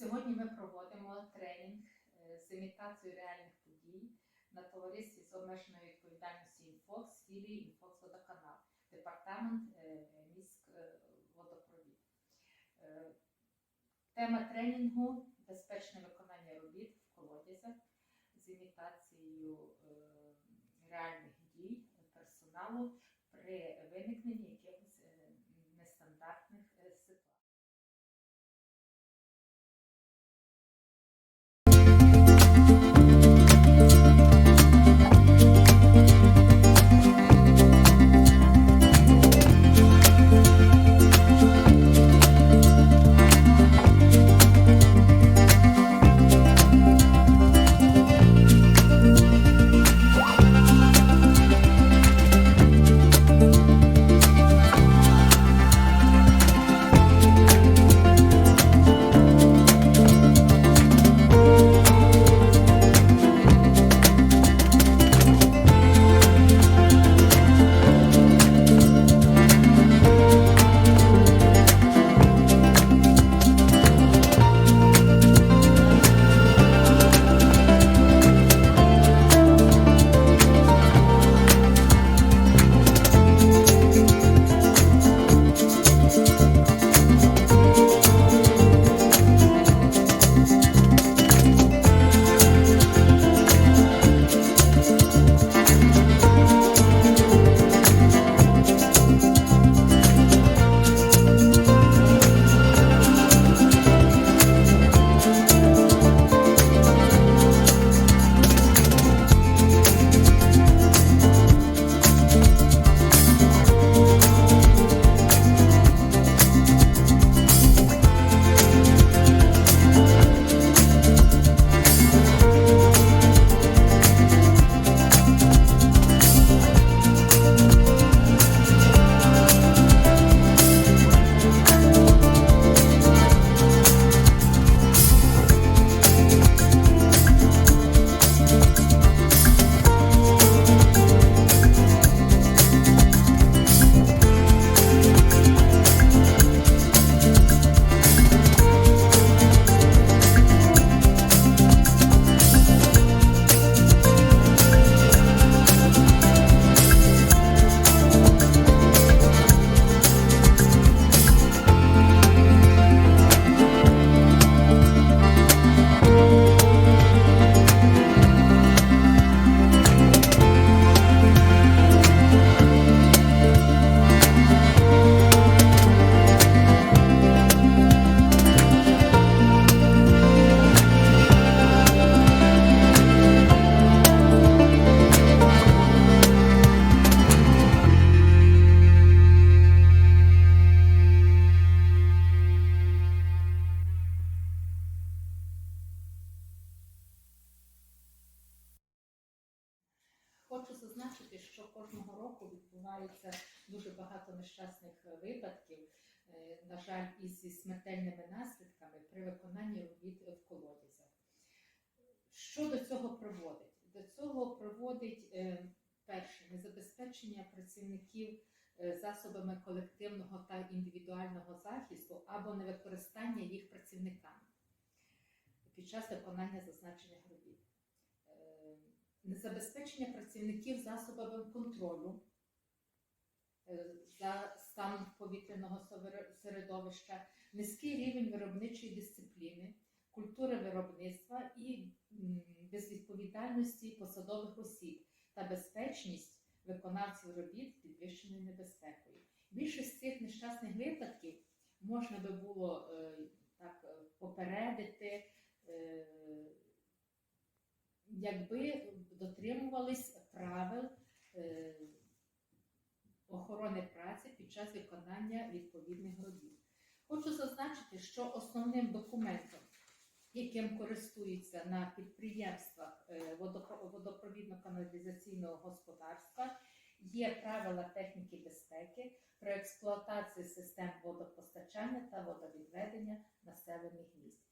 Сьогодні ми проводимо тренінг е, з імітацією реальних подій на товаристві з обмеженою відповідальністю «Інфокс» філії «Інфокс Водоканал», департамент е, міськ е, Тема тренінгу безпечне виконання робіт в колодязях з імітацією реальних дій персоналу при виникненні Хочу зазначити, що кожного року відбувається дуже багато нещасних випадків, е, на жаль, із смертельними наслідками при виконанні робіт в колодязях. Що до цього приводить? До цього приводить е, перше незабезпечення працівників е, засобами колективного та індивідуального захисту або невикористання їх працівниками під час виконання зазначених робіт. Незабезпечення працівників засобами контролю е, за станом повітряного середовища, низький рівень виробничої дисципліни, культури виробництва і безвідповідальності посадових осіб та безпечність виконавців робіт підвищеною небезпекою. Більшість цих нещасних випадків можна би було е, так е, попередити. Якби дотримувались правил е, охорони праці під час виконання відповідних робіт. Хочу зазначити, що основним документом, яким користуються на підприємствах е, водопровідно-каналізаційного господарства, є правила техніки безпеки про експлуатацію систем водопостачання та водовідведення населених місць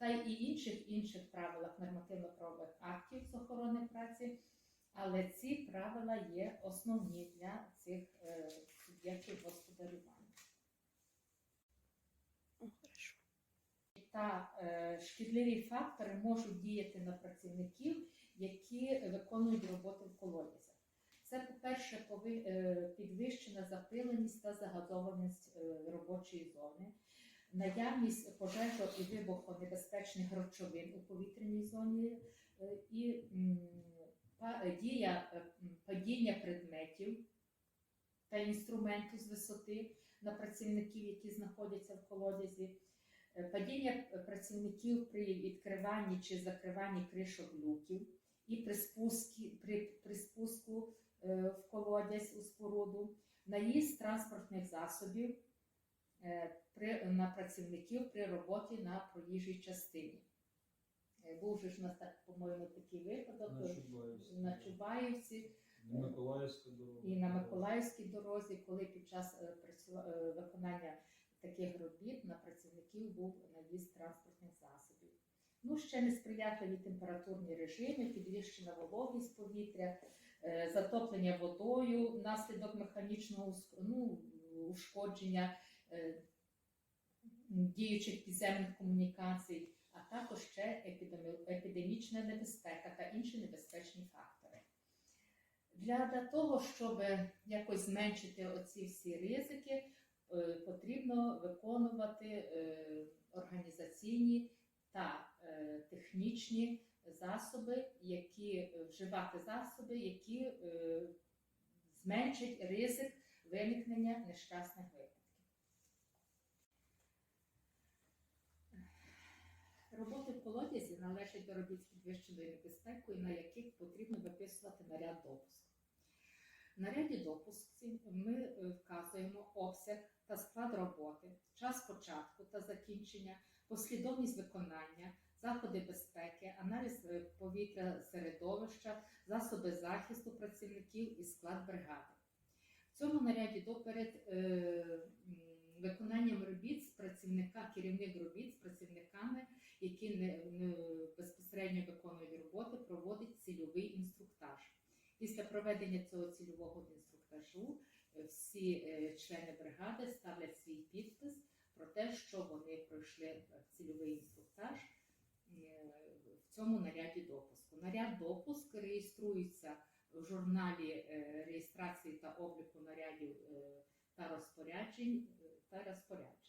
та й інших інших правилах нормативно-правових актів з праці, але ці правила є основні для цих е, суб'єктів господарювання. Та е, шкідливі фактори можуть діяти на працівників, які виконують роботу в колодязях. Це, по-перше, е, підвищена запиленість та загазованість робочої зони, наявність пожежо і вибухонебезпечних речовин у повітряній зоні і м, па- е, дія е, падіння предметів та інструменту з висоти на працівників, які знаходяться в колодязі, е, падіння е, працівників при відкриванні чи закриванні кришок люків і при, спускі, при, при спуску е, в колодязь у споруду, наїзд транспортних засобів е, при, на працівників при роботі на проїжджій частині. Е, Був же ж у нас так, по-моєму, такий випадок На на Чубаївці На дорога. і на Миколаївській дорозі, коли під час е, е, виконання таких робіт на працівників був наїзд транспортних засобів. Ну, ще несприятливі температурні режими, підвищена вологість повітря, затоплення водою внаслідок механічного ну, ушкодження діючих підземних комунікацій, а також ще епідемічна небезпека та інші небезпечні фактори. Для, того, щоб якось зменшити оці всі ризики, е, потрібно виконувати е, організаційні та е, технічні засоби, які вживати засоби, які зменшать ризик виникнення нещасних випадків. Роботи в колодязі належать до робіт з підвищеною небезпекою, на яких потрібно виписувати наряд допуску. В наряді допуску ми е, вказуємо обсяг та склад роботи, час початку та закінчення, послідовність виконання, заходи безпеки, аналіз е, повітря середовища, засоби захисту працівників і склад бригади. Цьому наряді до перед е, виконанням робіт з працівника, керівник робіт з працівниками, які не, не безпосередньо виконують роботи, проводить цільовий інструктаж. Після проведення цього цільового інструктажу е, всі е, члени бригади ставлять свій підпис про те, що вони пройшли е, цільовий інструктаж е, в цьому наряді допуску. Наряд допуск реєструється в журналі е, реєстрації та обліку нарядів е, та розпоряджень е, та розпоряджень.